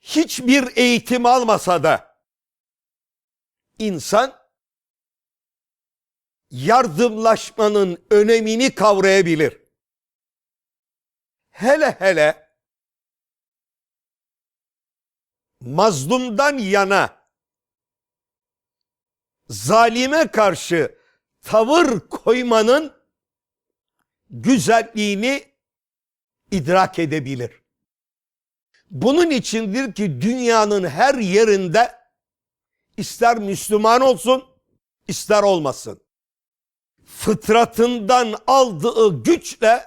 hiçbir eğitim almasa da insan yardımlaşmanın önemini kavrayabilir. Hele hele mazlumdan yana zalime karşı tavır koymanın güzelliğini idrak edebilir. Bunun içindir ki dünyanın her yerinde ister Müslüman olsun, ister olmasın. Fıtratından aldığı güçle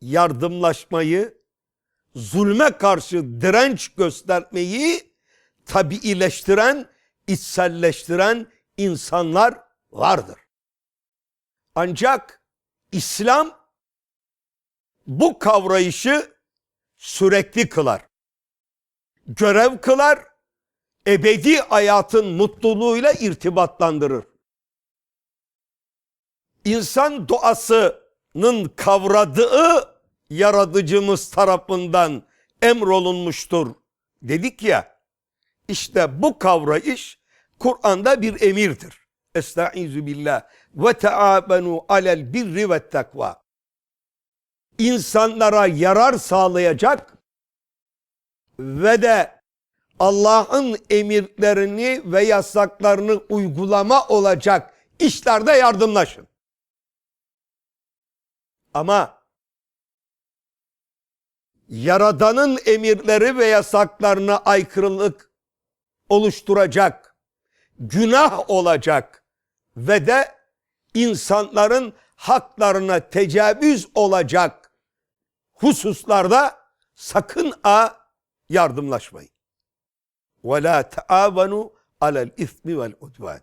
yardımlaşmayı, zulme karşı direnç göstermeyi tabiileştiren, içselleştiren insanlar vardır. Ancak İslam bu kavrayışı sürekli kılar. Görev kılar, ebedi hayatın mutluluğuyla irtibatlandırır. İnsan doğasının kavradığı yaratıcımız tarafından emrolunmuştur dedik ya. İşte bu kavrayış Kur'an'da bir emirdir. Estaizu billah ve taabenu alel birri ve takva. İnsanlara yarar sağlayacak ve de Allah'ın emirlerini ve yasaklarını uygulama olacak işlerde yardımlaşın. Ama Yaradan'ın emirleri ve yasaklarına aykırılık oluşturacak, günah olacak ve de insanların haklarına tecavüz olacak hususlarda sakın a yardımlaşmayın. Ve la taavenu alel ismi vel udvan.